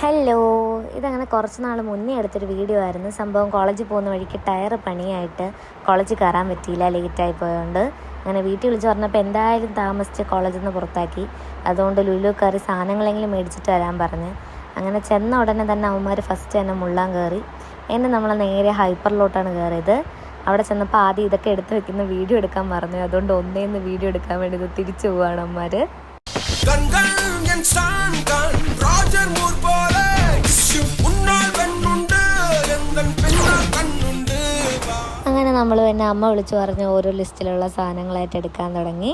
Hello ഇതങ്ങനെ കുറച്ച് നാൾ മുന്നേ എടുത്തൊരു വീഡിയോ ആയിരുന്നു. സംഭവം കോളേജിൽ പോകുന്ന വഴിക്ക് ടയർ പണിയായിട്ട് കോളേജിൽ കയറാൻ പറ്റിയില്ല ലേറ്റായി പോയതുകൊണ്ട് അങ്ങനെ വീട്ടിൽ വിളിച്ച് പറഞ്ഞപ്പോൾ എന്തായാലും താമസിച്ച് കോളേജിൽ നിന്ന് പുറത്താക്കി. അതുകൊണ്ട് ലുലു കയറി സാധനങ്ങളെങ്കിലും മേടിച്ചിട്ട് വരാൻ പറഞ്ഞ്. അങ്ങനെ ചെന്ന ഉടനെ തന്നെ അവന്മാർ ഫസ്റ്റ് തന്നെ മുള്ളാൻ കയറി. എന്നെ നമ്മൾ നേരെ ഹൈപ്പറിലോട്ടാണ് കയറിയത്. അവിടെ ചെന്നപ്പോൾ ആദ്യം ഇതൊക്കെ എടുത്ത് വെക്കുന്ന വീഡിയോ എടുക്കാൻ പറഞ്ഞു. അതുകൊണ്ട് ഒന്നേന്ന് വീഡിയോ എടുക്കാൻ വേണ്ടി തിരിച്ചു പോവാണ് അവന്മാർ അങ്ങനെ നമ്മൾ പിന്നെ അമ്മ വിളിച്ചു പറഞ്ഞ് ഓരോ ലിസ്റ്റിലുള്ള സാധനങ്ങളായിട്ട് എടുക്കാൻ തുടങ്ങി.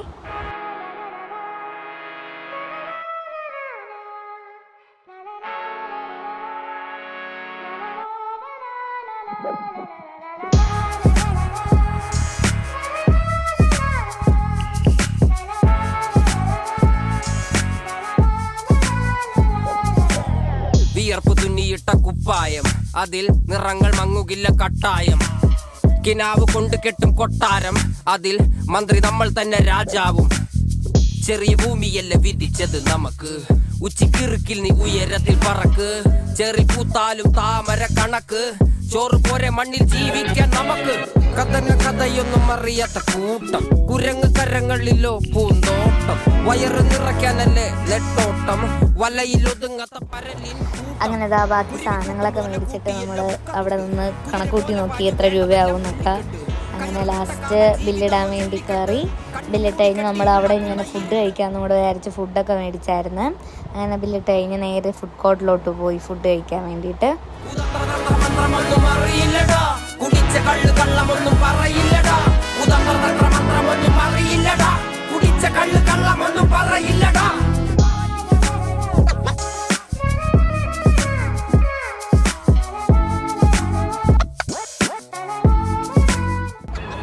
വിയർപ്പ് തുന്നിയിട്ട കുപ്പായം. അതിൽ നിറങ്ങൾ മങ്ങുകില്ല കട്ടായം. കിനാവ് കൊണ്ട് കെട്ടും കൊട്ടാരം. അതിൽ മന്ത്രി നമ്മൾ തന്നെ രാജാവും. ചെറിയ ഭൂമിയല്ല വിധിച്ചത് നമുക്ക്. ഉച്ചിക്കിറുക്കിൽ നീ ഉയരത്തിൽ പറക്ക്. ചെറി പൂത്താലും താമര കണക്ക്. ചോറ് പോരെ മണ്ണിൽ ജീവിക്കാൻ നമുക്ക്. കഥന കഥയൊന്നും അറിയാത്ത കൂട്ടം. കുരങ്ങ് കരങ്ങളിലോ പൂന്തോട്ടം. വയറ് നിറയ്ക്കാനല്ലേ നെട്ടോട്ടം. വലയിലൊതുങ്ങാത്ത പരലിൻ അങ്ങനെ ഇതാ ബാക്കി സാധനങ്ങളൊക്കെ മേടിച്ചിട്ട് നമ്മൾ അവിടെ നിന്ന് കണക്കൂട്ടി നോക്കി എത്ര രൂപയാവും എന്നൊക്കെ അങ്ങനെ ലാസ്റ്റ് ബില്ലിടാൻ വേണ്ടി കയറി. ബില്ലിട്ട് കഴിഞ്ഞ് നമ്മൾ അവിടെ ഇങ്ങനെ ഫുഡ് കഴിക്കാമെന്ന് കൂടെ വിചാരിച്ച് ഫുഡൊക്കെ മേടിച്ചായിരുന്നു. അങ്ങനെ ബില്ലിട്ട് കഴിഞ്ഞ് നേരെ ഫുഡ് കോർട്ടിലോട്ട് പോയി ഫുഡ് കഴിക്കാൻ വേണ്ടിയിട്ട്. മന്ത്രമൊന്നും അറിയില്ലടാ കുടിച്ച കള്ള് കള്ളമൊന്നും പറയില്ലടാ. ഉദാഹരണ മന്ത്രമൊന്നും അറിയില്ലടാ. കുടിച്ച കള്ള് കള്ളമൊന്നും പറയില്ലടാ.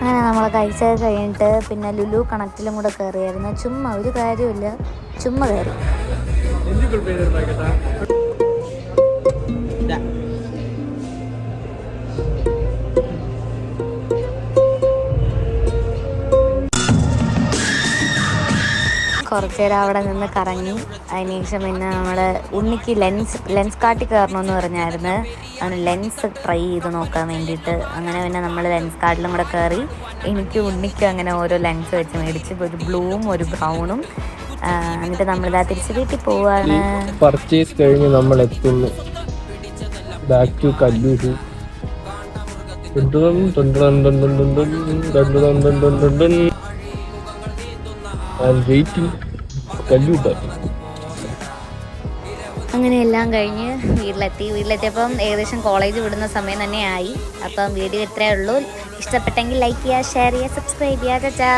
അങ്ങനെ നമ്മൾ കഴിച്ചത് കഴിഞ്ഞിട്ട് പിന്നെ ലുലു കണക്റ്റിലും കൂടെ കയറിയായിരുന്നു. ചുമ്മാ ഒരു കാര്യമില്ല ചുമ്മാ കയറി. കുറച്ച് നേരം അവിടെ നിന്ന് കറങ്ങി അതിനുശേഷം പിന്നെ നമ്മൾ ഉണ്ണിക്ക് ലെൻസ് ലെൻസ് കാട്ടി കയറണമെന്ന് പറഞ്ഞായിരുന്നു ആണ് ലെൻസ് ട്രൈ ചെയ്ത് നോക്കാൻ വേണ്ടിയിട്ട് അങ്ങനെ പിന്നെ നമ്മൾ ലെൻസ് കാർഡിലും കൂടെ കയറി എനിക്ക് ഉണ്ണിക്ക് അങ്ങനെ ഓരോ ലെൻസ് വെച്ച് മേടിച്ച് ഒരു ബ്ലൂവും ഒരു ബ്രൗണും എന്നിട്ട് നമ്മളിതാ തിരിച്ച് വീട്ടിൽ പോവാണ് പർച്ചേസ് കഴിഞ്ഞ് നമ്മൾ എത്തുന്നു ബാക്ക് ടു കല്ലൂര് അങ്ങനെ എല്ലാം കഴിഞ്ഞ് വീട്ടിലെത്തി. വീട്ടിലെത്തിയപ്പം ഏകദേശം കോളേജ് വിടുന്ന സമയം തന്നെ ആയി. അപ്പം വീഡിയോ ഇത്രയേ ഉള്ളൂ. ഇഷ്ടപ്പെട്ടെങ്കിൽ ലൈക്ക് ചെയ്യുക ഷെയർ ചെയ്യുക സബ്സ്ക്രൈബ് ചെയ്യുക. ചാ.